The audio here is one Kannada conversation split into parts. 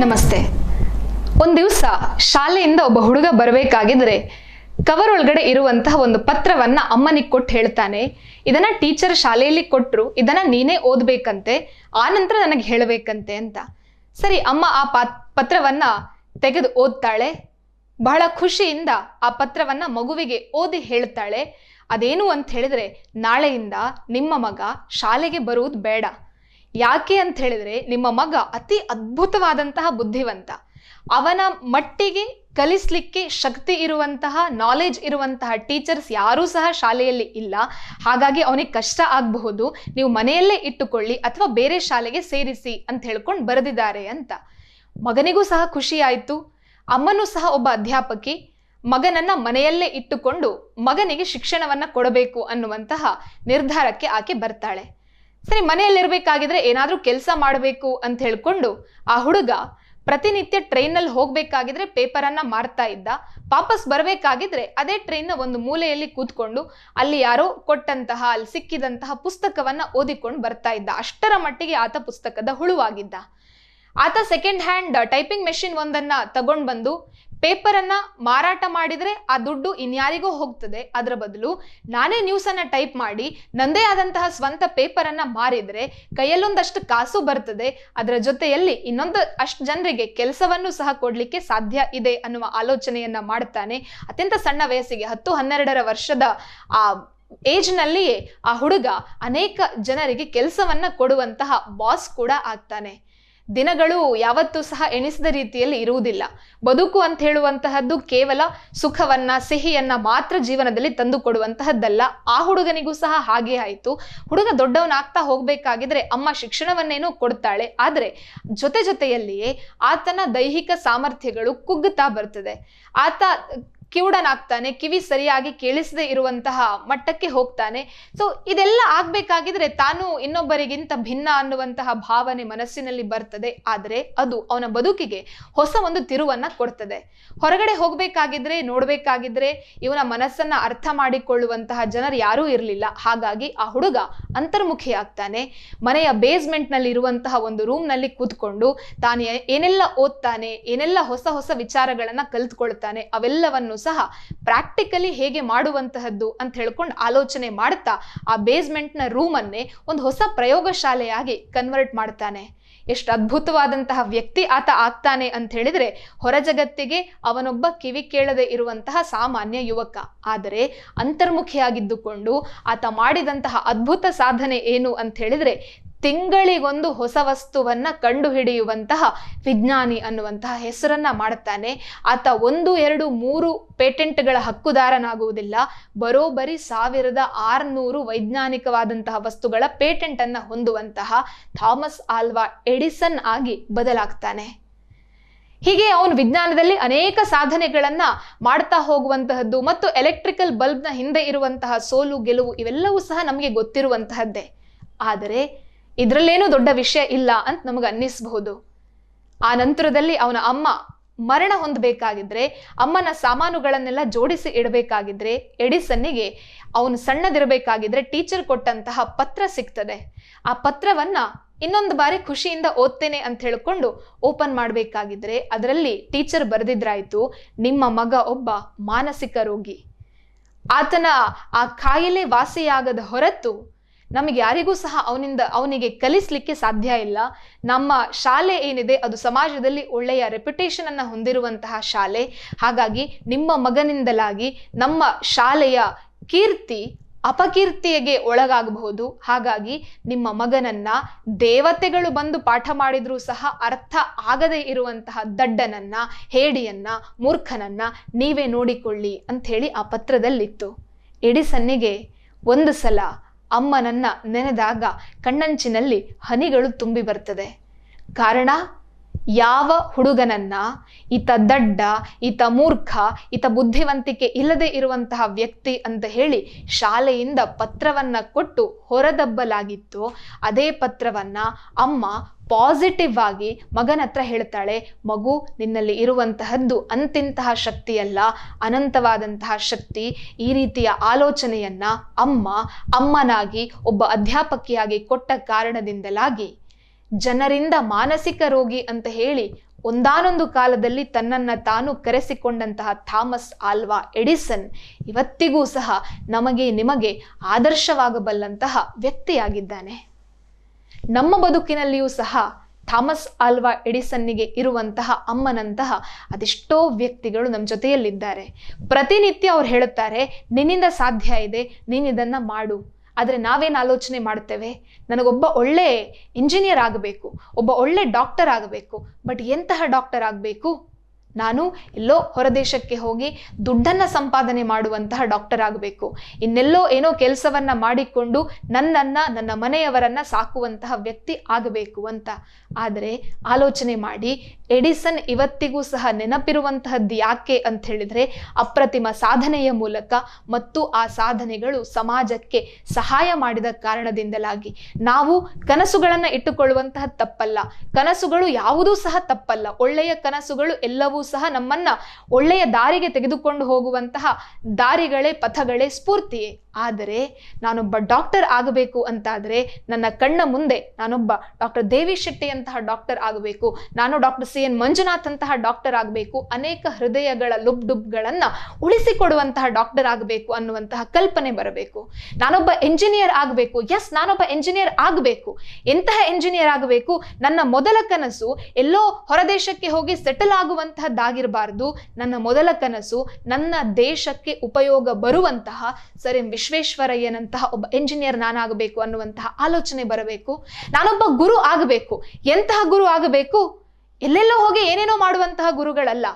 ನಮಸ್ತೆ. ಒಂದು ದಿವಸ ಶಾಲೆಯಿಂದ ಒಬ್ಬ ಹುಡುಗ ಬರಬೇಕಾಗಿದ್ರೆ ಕವರ್ ಒಳಗಡೆ ಇರುವಂತಹ ಒಂದು ಪತ್ರವನ್ನ ಅಮ್ಮನಿಗೆ ಕೊಟ್ಟು ಹೇಳ್ತಾನೆ. ಇದನ್ನ ಟೀಚರ್ ಶಾಲೆಯಲ್ಲಿ ಕೊಟ್ಟರು ಇದನ್ನ ನೀನೇ ಓದ್ಬೇಕಂತೆ, ಆ ನಂತರ ನನಗೆ ಹೇಳಬೇಕಂತೆ ಅಂತ. ಸರಿ, ಅಮ್ಮ ಆ ಪಾತ್ ಪತ್ರವನ್ನ ತೆಗೆದು ಓದ್ತಾಳೆ. ಬಹಳ ಖುಷಿಯಿಂದ ಆ ಪತ್ರವನ್ನ ಮಗುವಿಗೆ ಓದಿ ಹೇಳ್ತಾಳೆ. ಅದೇನು ಅಂತ ಹೇಳಿದ್ರೆ, ನಾಳೆಯಿಂದ ನಿಮ್ಮ ಮಗ ಶಾಲೆಗೆ ಬರುವುದು ಬೇಡ. ಯಾಕೆ ಅಂತ ಹೇಳಿದ್ರೆ ನಿಮ್ಮ ಮಗ ಅತಿ ಅದ್ಭುತವಾದಂತಹ ಬುದ್ಧಿವಂತ. ಅವನ ಮಟ್ಟಿಗೆ ಕಲಿಸ್ಲಿಕ್ಕೆ ಶಕ್ತಿ ಇರುವಂತಹ ನಾಲೆಜ್ ಇರುವಂತಹ ಟೀಚರ್ಸ್ ಯಾರೂ ಸಹ ಶಾಲೆಯಲ್ಲಿ ಇಲ್ಲ. ಹಾಗಾಗಿ ಅವನಿಗೆ ಕಷ್ಟ ಆಗಬಹುದು. ನೀವು ಮನೆಯಲ್ಲೇ ಇಟ್ಟುಕೊಳ್ಳಿ ಅಥವಾ ಬೇರೆ ಶಾಲೆಗೆ ಸೇರಿಸಿ ಅಂತ ಹೇಳ್ಕೊಂಡು ಬರೆದಿದ್ದಾರೆ ಅಂತ. ಮಗನಿಗೂ ಸಹ ಖುಷಿ ಆಯಿತು. ಅಮ್ಮನೂ ಸಹ ಒಬ್ಬ ಅಧ್ಯಾಪಕಿ. ಮಗನನ್ನ ಮನೆಯಲ್ಲೇ ಇಟ್ಟುಕೊಂಡು ಮಗನಿಗೆ ಶಿಕ್ಷಣವನ್ನ ಕೊಡಬೇಕು ಅನ್ನುವಂತಹ ನಿರ್ಧಾರಕ್ಕೆ ಆಕೆ ಬರ್ತಾಳೆ. ಸರಿ, ಮನೆಯಲ್ಲಿರ್ಬೇಕಾಗಿದ್ರೆ ಏನಾದ್ರೂ ಕೆಲಸ ಮಾಡಬೇಕು ಅಂತ ಹೇಳ್ಕೊಂಡು ಆ ಹುಡುಗ ಪ್ರತಿನಿತ್ಯ ಟ್ರೈನಲ್ಲಿ ಹೋಗ್ಬೇಕಾಗಿದ್ರೆ ಪೇಪರನ್ನ ಮಾರ್ತಾ ಇದ್ದ. ವಾಪಸ್ ಬರಬೇಕಾಗಿದ್ರೆ ಅದೇ ಟ್ರೈನ್ನ ಒಂದು ಮೂಲೆಯಲ್ಲಿ ಕೂತ್ಕೊಂಡು ಅಲ್ಲಿ ಯಾರೋ ಕೊಟ್ಟಂತಹ, ಅಲ್ಲಿ ಸಿಕ್ಕಿದಂತಹ ಪುಸ್ತಕವನ್ನ ಓದಿಕೊಂಡು ಬರ್ತಾ ಇದ್ದ. ಅಷ್ಟರ ಮಟ್ಟಿಗೆ ಆತ ಪುಸ್ತಕದ ಹುಳುವಾಗಿದ್ದ. ಆತ ಸೆಕೆಂಡ್ ಹ್ಯಾಂಡ್ ಟೈಪಿಂಗ್ ಮೆಷಿನ್ ಒಂದನ್ನ ತಗೊಂಡು ಬಂದು ಪೇಪರನ್ನ ಮಾರಾಟ ಮಾಡಿದ್ರೆ ಆ ದುಡ್ಡು ಇನ್ಯಾರಿಗೂ ಹೋಗ್ತದೆ. ಅದರ ಬದಲು ನಾನೇ ನ್ಯೂಸ್ ಅನ್ನ ಟೈಪ್ ಮಾಡಿ, ನಂದೇ ಆದಂತಹ ಸ್ವಂತ ಪೇಪರನ್ನ ಮಾರಿದ್ರೆ ಕೈಯಲ್ಲೊಂದಷ್ಟು ಕಾಸು ಬರ್ತದೆ. ಅದರ ಜೊತೆಯಲ್ಲಿ ಇನ್ನೊಂದು ಅಷ್ಟು ಜನರಿಗೆ ಕೆಲಸವನ್ನು ಸಹ ಕೊಡ್ಲಿಕ್ಕೆ ಸಾಧ್ಯ ಇದೆ ಅನ್ನುವ ಆಲೋಚನೆಯನ್ನ ಮಾಡ್ತಾನೆ. ಅತ್ಯಂತ ಸಣ್ಣ ವಯಸ್ಸಿಗೆ, ಹತ್ತು ಹನ್ನೆರಡರ ವರ್ಷದ ಆ ಏಜ್ನಲ್ಲಿಯೇ ಆ ಹುಡುಗ ಅನೇಕ ಜನರಿಗೆ ಕೆಲಸವನ್ನ ಕೊಡುವಂತಹ ಬಾಸ್ ಕೂಡ ಆಗ್ತಾನೆ. ದಿನಗಳು ಯಾವತ್ತೂ ಸಹ ಎಣಿಸಿದ ರೀತಿಯಲ್ಲಿ ಇರುವುದಿಲ್ಲ. ಬದುಕು ಅಂತ ಹೇಳುವಂತಹದ್ದು ಕೇವಲ ಸುಖವನ್ನ, ಸಿಹಿಯನ್ನ ಮಾತ್ರ ಜೀವನದಲ್ಲಿ ತಂದು ಕೊಡುವಂತಹದ್ದಲ್ಲ. ಆ ಹುಡುಗನಿಗೂ ಸಹ ಹಾಗೆ ಆಯಿತು. ಹುಡುಗ ದೊಡ್ಡವನಾಗ್ತಾ ಹೋಗ್ಬೇಕಾಗಿದ್ರೆ ಅಮ್ಮ ಶಿಕ್ಷಣವನ್ನೇನು ಕೊಡ್ತಾಳೆ. ಆದರೆ ಜೊತೆ ಜೊತೆಯಲ್ಲಿಯೇ ಆತನ ದೈಹಿಕ ಸಾಮರ್ಥ್ಯಗಳು ಕುಗ್ಗುತ್ತಾ ಬರ್ತದೆ. ಆತ ಕಿವುಡನಾಗ್ತಾನೆ, ಕಿವಿ ಸರಿಯಾಗಿ ಕೇಳಿಸದೇ ಇರುವಂತಹ ಮಟ್ಟಕ್ಕೆ ಹೋಗ್ತಾನೆ. ಸೊ ಇದೆಲ್ಲ ಆಗ್ಬೇಕಾಗಿದ್ರೆ ತಾನು ಇನ್ನೊಬ್ಬರಿಗಿಂತ ಭಿನ್ನ ಅನ್ನುವಂತಹ ಭಾವನೆ ಮನಸ್ಸಿನಲ್ಲಿ ಬರ್ತದೆ. ಆದರೆ ಅದು ಅವನ ಬದುಕಿಗೆ ಹೊಸ ಒಂದು ತಿರುವನ್ನ ಕೊಡ್ತದೆ. ಹೊರಗಡೆ ಹೋಗ್ಬೇಕಾಗಿದ್ರೆ, ನೋಡ್ಬೇಕಾಗಿದ್ರೆ ಇವನ ಮನಸ್ಸನ್ನ ಅರ್ಥ ಮಾಡಿಕೊಳ್ಳುವಂತಹ ಜನರು ಯಾರೂ ಇರಲಿಲ್ಲ. ಹಾಗಾಗಿ ಆ ಹುಡುಗ ಅಂತರ್ಮುಖಿ ಆಗ್ತಾನೆ ಮನೆಯ ಬೇಸ್ಮೆಂಟ್ನಲ್ಲಿ ಇರುವಂತಹ ಒಂದು ರೂಮ್ನಲ್ಲಿ ಕೂತ್ಕೊಂಡು ತಾನು ಏನೆಲ್ಲ ಓದ್ತಾನೆ, ಏನೆಲ್ಲ ಹೊಸ ಹೊಸ ವಿಚಾರಗಳನ್ನ ಕಲ್ತ್ಕೊಳ್ತಾನೆ, ಅವೆಲ್ಲವನ್ನು ಸಹ ಪ್ರಾಕ್ಟಿಕಲಿ ಹೇಗೆ ಮಾಡುವಂತಹದ್ದು ಅಂತ ಹೇಳ್ಕೊಂಡು ಆಲೋಚನೆ ಮಾಡ್ತಾ ಆ ಬೇಸ್ಮೆಂಟ್ನ ರೂಮನ್ನೇ ರೂಮ್ ಒಂದು ಹೊಸ ಪ್ರಯೋಗಶಾಲೆಯಾಗಿ ಕನ್ವರ್ಟ್ ಮಾಡ್ತಾನೆ. ಎಷ್ಟು ಅದ್ಭುತವಾದಂತಹ ವ್ಯಕ್ತಿ ಆತ ಆಗ್ತಾನೆ ಅಂತ ಹೇಳಿದ್ರೆ ಹೊರ ಜಗತ್ತಿಗೆ ಅವನೊಬ್ಬ ಕಿವಿ ಕೇಳದೆ ಇರುವಂತಹ ಸಾಮಾನ್ಯ ಯುವಕ. ಆದರೆ ಅಂತರ್ಮುಖಿಯಾಗಿದ್ದುಕೊಂಡು ಆತ ಮಾಡಿದಂತಹ ಅದ್ಭುತ ಸಾಧನೆ ಏನು ಅಂತ ಹೇಳಿದ್ರೆ ತಿಂಗಳಿಗೊಂದು ಹೊಸ ವಸ್ತುವನ್ನ ಕಂಡುಹಿಡಿಯುವಂತಹ ವಿಜ್ಞಾನಿ ಅನ್ನುವಂತಹ ಹೆಸರನ್ನ ಮಾಡುತ್ತಾನೆ. ಆತ ಒಂದು, ಎರಡು, ಮೂರು ಪೇಟೆಂಟ್ಗಳ ಹಕ್ಕುದಾರನಾಗುವುದಿಲ್ಲ. ಬರೋಬ್ಬರಿ ಸಾವಿರದ ಆರುನೂರು ವೈಜ್ಞಾನಿಕವಾದಂತಹ ವಸ್ತುಗಳ ಪೇಟೆಂಟ್ ಅನ್ನ ಹೊಂದುವಂತಹ ಥಾಮಸ್ ಆಲ್ವಾ ಎಡಿಸನ್ ಆಗಿ ಬದಲಾಗ್ತಾನೆ. ಹೀಗೆ ಅವನು ವಿಜ್ಞಾನದಲ್ಲಿ ಅನೇಕ ಸಾಧನೆಗಳನ್ನ ಮಾಡ್ತಾ ಹೋಗುವಂತಹದ್ದು ಮತ್ತು ಎಲೆಕ್ಟ್ರಿಕಲ್ ಬಲ್ಬ್ನ ಹಿಂದೆ ಇರುವಂತಹ ಸೋಲು, ಗೆಲುವು ಇವೆಲ್ಲವೂ ಸಹ ನಮಗೆ ಗೊತ್ತಿರುವಂತಹದ್ದೇ. ಆದರೆ ಇದರಲ್ಲೇನೂ ದೊಡ್ಡ ವಿಷಯ ಇಲ್ಲ ಅಂತ ನಮಗೆ ಅನ್ನಿಸಬಹುದು. ಆ ನಂತರದಲ್ಲಿ ಅವನ ಅಮ್ಮ ಮರಣ ಹೊಂದಬೇಕಾಗಿದ್ರೆ, ಅಮ್ಮನ ಸಾಮಾನುಗಳನ್ನೆಲ್ಲ ಜೋಡಿಸಿ ಇಡಬೇಕಾಗಿದ್ರೆ, ಎಡಿಸನ್ನಿಗೆ ಅವನು ಸಣ್ಣದಿರಬೇಕಾಗಿದ್ರೆ ಟೀಚರ್ ಕೊಟ್ಟಂತಹ ಪತ್ರ ಸಿಗ್ತದೆ. ಆ ಪತ್ರವನ್ನ ಇನ್ನೊಂದು ಬಾರಿ ಖುಷಿಯಿಂದ ಓದ್ತೇನೆ ಅಂತ ಹೇಳಿಕೊಂಡು ಓಪನ್ ಮಾಡಬೇಕಾಗಿದ್ರೆ ಅದರಲ್ಲಿ ಟೀಚರ್ ಬರೆದಿದ್ರಾಯ್ತು, ನಿಮ್ಮ ಮಗ ಒಬ್ಬ ಮಾನಸಿಕ ರೋಗಿ. ಆತನ ಆ ಕಾಯಿಲೆ ವಾಸಿಯಾಗದ ಹೊರತು ನಮಗೆ ಯಾರಿಗೂ ಸಹ ಅವನಿಂದ, ಅವನಿಗೆ ಕಲಿಸ್ಲಿಕ್ಕೆ ಸಾಧ್ಯ ಇಲ್ಲ. ನಮ್ಮ ಶಾಲೆ ಏನಿದೆ, ಅದು ಸಮಾಜದಲ್ಲಿ ಒಳ್ಳೆಯ ರೆಪ್ಯುಟೇಷನ್ ಅನ್ನು ಹೊಂದಿರುವಂತಹ ಶಾಲೆ. ಹಾಗಾಗಿ ನಿಮ್ಮ ಮಗನಿಂದಲಾಗಿ ನಮ್ಮ ಶಾಲೆಯ ಕೀರ್ತಿ ಅಪಕೀರ್ತಿಗೆ ಒಳಗಾಗಬಹುದು. ಹಾಗಾಗಿ ನಿಮ್ಮ ಮಗನನ್ನ ದೇವತೆಗಳು ಬಂದು ಪಾಠ ಮಾಡಿದ್ರೂ ಸಹ ಅರ್ಥ ಆಗದೇ ಇರುವಂತಹ ದಡ್ಡನನ್ನ, ಹೇಡಿಯನ್ನ, ಮೂರ್ಖನನ್ನ ನೀವೇ ನೋಡಿಕೊಳ್ಳಿ ಅಂತ ಹೇಳಿ ಆ ಪತ್ರದಲ್ಲಿತ್ತು. ಎಡಿಸನ್ನಿಗೆ ಒಂದು ಸಲ ಅಮ್ಮನನ್ನ ನೆನೆದಾಗ ಕಣ್ಣಂಚಿನಲ್ಲಿ ಹನಿಗಳು ತುಂಬಿ ಬರ್ತದೆ. ಕಾರಣ ಯಾವ ಹುಡುಗನನ್ನ ಈತ ದಡ್ಡ, ಈತ ಮೂರ್ಖ, ಈತ ಬುದ್ಧಿವಂತಿಕೆ ಇಲ್ಲದೆ ಇರುವಂತಹ ವ್ಯಕ್ತಿ ಅಂತ ಹೇಳಿ ಶಾಲೆಯಿಂದ ಪತ್ರವನ್ನ ಕೊಟ್ಟು ಹೊರದಬ್ಬಲಾಗಿತ್ತು. ಅದೇ ಪತ್ರವನ್ನ ಅಮ್ಮ ಪಾಸಿಟಿವ್ ಆಗಿ ಮಗನ ಹತ್ರ ಹೇಳ್ತಾಳೆ, ಮಗು, ನಿನ್ನಲ್ಲಿ ಇರುವಂತಹದ್ದು ಅಂತಿಂತಹ ಶಕ್ತಿಯಲ್ಲ, ಅನಂತವಾದಂತಹ ಶಕ್ತಿ. ಈ ರೀತಿಯ ಆಲೋಚನೆಯನ್ನ ಅಮ್ಮ ಅಮ್ಮನಾಗಿ, ಒಬ್ಬ ಅಧ್ಯಾಪಕಿಯಾಗಿ ಕೊಟ್ಟ ಕಾರಣದಿಂದಲಾಗಿ ಜನರಿಂದ ಮಾನಸಿಕ ರೋಗಿ ಅಂತ ಹೇಳಿ ಒಂದಾನೊಂದು ಕಾಲದಲ್ಲಿ ತನ್ನನ್ನು ತಾನು ಕರೆಸಿಕೊಂಡಂತಹ ಥಾಮಸ್ ಆಲ್ವಾ ಎಡಿಸನ್ ಇವತ್ತಿಗೂ ಸಹ ನಮಗೆ ನಿಮಗೆ ಆದರ್ಶವಾಗಬಲ್ಲಂತಹ ವ್ಯಕ್ತಿಯಾಗಿದ್ದಾನೆ. ನಮ್ಮ ಬದುಕಿನಲ್ಲಿಯೂ ಸಹ ಥಾಮಸ್ ಆಲ್ವಾ ಎಡಿಸನ್ನಿಗೆ ಇರುವಂತಹ ಅಮ್ಮನಂತಹ ಅದೆಷ್ಟೋ ವ್ಯಕ್ತಿಗಳು ನಮ್ಮ ಜೊತೆಯಲ್ಲಿದ್ದಾರೆ. ಪ್ರತಿನಿತ್ಯ ಅವ್ರು ಹೇಳುತ್ತಾರೆ, ನಿನ್ನಿಂದ ಸಾಧ್ಯ ಇದೆ ನೀನಿದನ್ನು ಮಾಡು. ಆದರೆ ನಾವೇನು ಆಲೋಚನೆ ಮಾಡ್ತೇವೆ ನನಗೊಬ್ಬ ಒಳ್ಳೆ ಇಂಜಿನಿಯರ್ ಆಗಬೇಕು, ಒಬ್ಬ ಒಳ್ಳೆ ಡಾಕ್ಟರ್ ಆಗಬೇಕು ಬಟ್ ಎಂತಹ ಡಾಕ್ಟರ್ ಆಗಬೇಕು? ನಾನು ಎಲ್ಲೋ ಹೊರದೇಶಕ್ಕೆ ಹೋಗಿ ದುಡ್ಡನ್ನು ಸಂಪಾದನೆ ಮಾಡುವಂತಹ ಡಾಕ್ಟರ್ ಆಗಬೇಕು. ಇನ್ನೆಲ್ಲೋ ಏನೋ ಕೆಲಸವನ್ನ ಮಾಡಿಕೊಂಡು ನನ್ನನ್ನು, ನನ್ನ ಮನೆಯವರನ್ನ ಸಾಕುವಂತಹ ವ್ಯಕ್ತಿ ಆಗಬೇಕು ಅಂತ. ಆದರೆ ಆಲೋಚನೆ ಮಾಡಿ, ಎಡಿಸನ್ ಇವತ್ತಿಗೂ ಸಹ ನೆನಪಿರುವಂತಹದ್ದು ಯಾಕೆ ಅಂತ ಹೇಳಿದ್ರೆ, ಅಪ್ರತಿಮ ಸಾಧನೆಯ ಮೂಲಕ ಮತ್ತು ಆ ಸಾಧನೆಗಳು ಸಮಾಜಕ್ಕೆ ಸಹಾಯ ಮಾಡಿದ ಕಾರಣದಿಂದಲಾಗಿ. ನಾವು ಕನಸುಗಳನ್ನು ಇಟ್ಟುಕೊಳ್ಳುವಂತಹ ತಪ್ಪಲ್ಲ. ಕನಸುಗಳು ಯಾವುದೂ ಸಹ ತಪ್ಪಲ್ಲ. ಒಳ್ಳೆಯ ಕನಸುಗಳು ಎಲ್ಲವೂ ಸಹ ನಮ್ಮನ್ನ ಒಳ್ಳೆಯ ದಾರಿಗೆ ತೆಗೆದುಕೊಂಡು ಹೋಗುವಂತಹ ದಾರಿಗಳೇ ಪಥಗಳೇ ಸ್ಫೂರ್ತಿಯೇ. ಆದರೆ ನಾನೊಬ್ಬ ಡಾಕ್ಟರ್ ಆಗಬೇಕು ಅಂತಾದರೆ ನನ್ನ ಕಣ್ಣ ಮುಂದೆ ನಾನೊಬ್ಬ ಡಾಕ್ಟರ್ ದೇವಿ ಶೆಟ್ಟಿಯಂತಹ ಡಾಕ್ಟರ್ ಆಗಬೇಕು, ನಾನು ಡಾಕ್ಟರ್ ಸಿ ಎನ್ ಮಂಜುನಾಥ್ ಅಂತಹ ಡಾಕ್ಟರ್ ಆಗಬೇಕು, ಅನೇಕ ಹೃದಯಗಳ ಲುಬ್ ಡುಬ್ಗಳನ್ನು ಉಳಿಸಿಕೊಡುವಂತಹ ಡಾಕ್ಟರ್ ಆಗಬೇಕು ಅನ್ನುವಂತಹ ಕಲ್ಪನೆ ಬರಬೇಕು. ನಾನೊಬ್ಬ ಎಂಜಿನಿಯರ್ ಆಗಬೇಕು ಎಸ್ ನಾನೊಬ್ಬ ಎಂಜಿನಿಯರ್ ಆಗಬೇಕು. ಎಂತಹ ಎಂಜಿನಿಯರ್ ಆಗಬೇಕು? ನನ್ನ ಮೊದಲ ಕನಸು ಎಲ್ಲೋ ಹೊರದೇಶಕ್ಕೆ ಹೋಗಿ ಸೆಟಲ್ ಆಗುವಂತಹದ್ದಾಗಿರಬಾರ್ದು. ನನ್ನ ಮೊದಲ ಕನಸು ನನ್ನ ದೇಶಕ್ಕೆ ಉಪಯೋಗ ಬರುವಂತಹ ಸರ್ ವಿಶ್ವೇಶ್ವರಯ್ಯನಂತಹ ಒಬ್ಬ ಎಂಜಿನಿಯರ್ ನಾನಾಗಬೇಕು ಅನ್ನುವಂತಹ ಆಲೋಚನೆ ಬರಬೇಕು. ನಾನೊಬ್ಬ ಗುರು ಆಗಬೇಕು. ಎಂತಹ ಗುರು ಆಗಬೇಕು? ಎಲ್ಲೆಲ್ಲೋ ಹೋಗಿ ಏನೇನೋ ಮಾಡುವಂತಹ ಗುರುಗಳಲ್ಲ.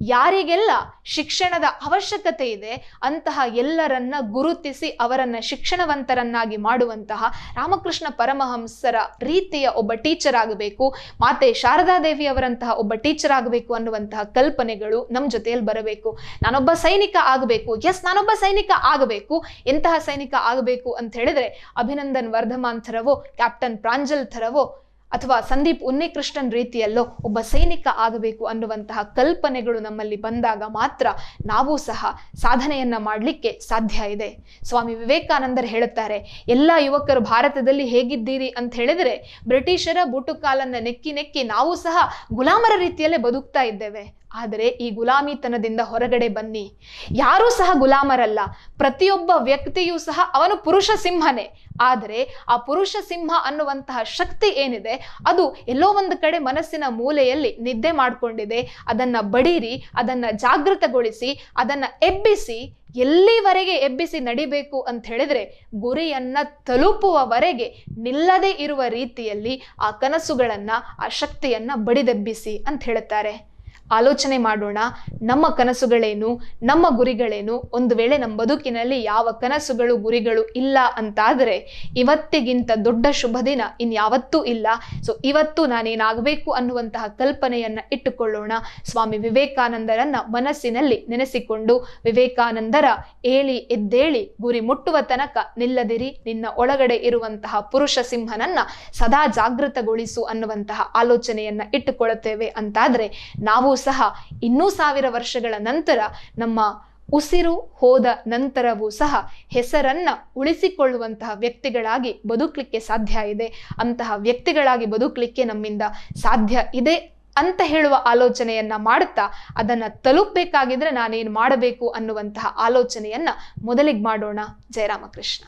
ಯಾರಿಗೆಲ್ಲ ಶಿಕ್ಷಣದ ಅವಶ್ಯಕತೆ ಇದೆ, ಅಂತಹ ಎಲ್ಲರನ್ನ ಗುರುತಿಸಿ ಅವರನ್ನ ಶಿಕ್ಷಣವಂತರನ್ನಾಗಿ ಮಾಡುವಂತಹ ರಾಮಕೃಷ್ಣ ಪರಮಹಂಸರ ರೀತಿಯ ಒಬ್ಬ ಟೀಚರ್ ಆಗಬೇಕು, ಮಾತೆ ಶಾರದಾದೇವಿ ಅವರಂತಹ ಒಬ್ಬ ಟೀಚರ್ ಆಗಬೇಕು ಅನ್ನುವಂತಹ ಕಲ್ಪನೆಗಳು ನಮ್ಮ ಜೊತೆಯಲ್ಲಿ ಬರಬೇಕು. ನಾನೊಬ್ಬ ಸೈನಿಕ ಆಗಬೇಕು, ಎಸ್ ನಾನೊಬ್ಬ ಸೈನಿಕ ಆಗಬೇಕು, ಎಂತಹ ಸೈನಿಕ ಆಗಬೇಕು ಅಂತ ಹೇಳಿದ್ರೆ ಅಭಿನಂದನ್ ವರ್ಧಮಾನ್ ಥರವೋ, ಕ್ಯಾಪ್ಟನ್ ಪ್ರಾಂಜಲ್ ಥರವೋ ಅಥವಾ ಸಂದೀಪ್ ಉನ್ನಿಕೃಷ್ಣನ್ ರೀತಿಯಲ್ಲೋ ಒಬ್ಬ ಸೈನಿಕ ಆಗಬೇಕು ಅನ್ನುವಂತಹ ಕಲ್ಪನೆಗಳು ನಮ್ಮಲ್ಲಿ ಬಂದಾಗ ಮಾತ್ರ ನಾವು ಸಹ ಸಾಧನೆಯನ್ನ ಮಾಡಲಿಕ್ಕೆ ಸಾಧ್ಯ ಇದೆ. ಸ್ವಾಮಿ ವಿವೇಕಾನಂದರು ಹೇಳುತ್ತಾರೆ, ಎಲ್ಲ ಯುವಕರು ಭಾರತದಲ್ಲಿ ಹೇಗಿದ್ದೀರಿ ಅಂತ ಹೇಳಿದರೆ, ಬ್ರಿಟಿಷರ ಬೂಟುಕಾಲನ್ನ ನೆಕ್ಕಿ ನೆಕ್ಕಿ ನಾವು ಸಹ ಗುಲಾಮರ ರೀತಿಯಲ್ಲೇ ಬದುಕ್ತಾ ಇದ್ದೇವೆ. ಆದರೆ ಈ ಗುಲಾಮಿತನದಿಂದ ಹೊರಗಡೆ ಬನ್ನಿ. ಯಾರೂ ಸಹ ಗುಲಾಮರಲ್ಲ. ಪ್ರತಿಯೊಬ್ಬ ವ್ಯಕ್ತಿಯೂ ಸಹ ಅವನು ಪುರುಷ ಸಿಂಹನೇ. ಆದರೆ ಆ ಪುರುಷ ಸಿಂಹ ಅನ್ನುವಂತಹ ಶಕ್ತಿ ಏನಿದೆ? ಅದು ಎಲ್ಲೋ ಒಂದು ಕಡೆ ಮನಸ್ಸಿನ ಮೂಲೆಯಲ್ಲಿ ನಿದ್ದೆ ಮಾಡಿಕೊಂಡಿದೆ. ಅದನ್ನ ಬಡೀರಿ, ಅದನ್ನ ಜಾಗೃತಗೊಳಿಸಿ, ಅದನ್ನ ಎಬ್ಬಿಸಿ, ಎಲ್ಲಿವರೆಗೆ ಎಬ್ಬಿಸಿ ನಡಿಬೇಕು ಅಂತ ಹೇಳಿದ್ರೆ ಗುರಿಯನ್ನ ತಲುಪುವವರೆಗೆ ನಿಲ್ಲದೆ ಇರುವ ರೀತಿಯಲ್ಲಿ ಆ ಕನಸುಗಳನ್ನ, ಆ ಶಕ್ತಿಯನ್ನ ಬಡಿದೆಬ್ಬಿಸಿ ಅಂತ ಹೇಳುತ್ತಾರೆ. ಆಲೋಚನೆ ಮಾಡೋಣ. ನಮ್ಮ ಕನಸುಗಳೇನು? ನಮ್ಮ ಗುರಿಗಳೇನು? ಒಂದು ವೇಳೆ ನಮ್ಮ ಬದುಕಿನಲ್ಲಿ ಯಾವ ಕನಸುಗಳು, ಗುರಿಗಳು ಇಲ್ಲ ಅಂತಾದರೆ ಇವತ್ತಿಗಿಂತ ದೊಡ್ಡ ಶುಭ ದಿನ ಇನ್ಯಾವತ್ತೂ ಇಲ್ಲ. ಸೊ ಇವತ್ತು ನಾನೇನಾಗಬೇಕು ಅನ್ನುವಂತಹ ಕಲ್ಪನೆಯನ್ನು ಇಟ್ಟುಕೊಳ್ಳೋಣ. ಸ್ವಾಮಿ ವಿವೇಕಾನಂದರನ್ನ ಮನಸ್ಸಿನಲ್ಲಿ ನೆನೆಸಿಕೊಂಡು ವಿವೇಕಾನಂದರ ಏಳಿ ಎದ್ದೇಳಿ ಗುರಿ ಮುಟ್ಟುವ ತನಕ ನಿಲ್ಲದಿರಿ. ನಿನ್ನ ಒಳಗಡೆ ಇರುವಂತಹ ಪುರುಷ ಸಿಂಹನನ್ನ ಸದಾ ಜಾಗೃತಗೊಳಿಸು ಅನ್ನುವಂತಹ ಆಲೋಚನೆಯನ್ನ ಇಟ್ಟುಕೊಳ್ಳುತ್ತೇವೆ ಅಂತಾದರೆ ನಾವು ಸಹ ಇನ್ನೂ ಸಾವಿರ ವರ್ಷಗಳ ನಂತರ ನಮ್ಮ ಉಸಿರು ಹೋದ ನಂತರವೂ ಸಹ ಹೆಸರನ್ನ ಉಳಿಸಿಕೊಳ್ಳುವಂತಹ ವ್ಯಕ್ತಿಗಳಾಗಿ ಬದುಕಲಿಕ್ಕೆ ಸಾಧ್ಯ ಇದೆ. ಅಂತಹ ವ್ಯಕ್ತಿಗಳಾಗಿ ಬದುಕಲಿಕ್ಕೆ ನಮ್ಮಿಂದ ಸಾಧ್ಯ ಇದೆ ಅಂತ ಹೇಳುವ ಆಲೋಚನೆಯನ್ನ ಮಾಡುತ್ತಾ ಅದನ್ನ ತಲುಪಬೇಕಾಗಿದ್ರೆ ನಾನೇನು ಮಾಡಬೇಕು ಅನ್ನುವಂತಹ ಆಲೋಚನೆಯನ್ನ ಮೊದಲಿಗೆ ಮಾಡೋಣ. ಜಯರಾಮಕೃಷ್ಣ.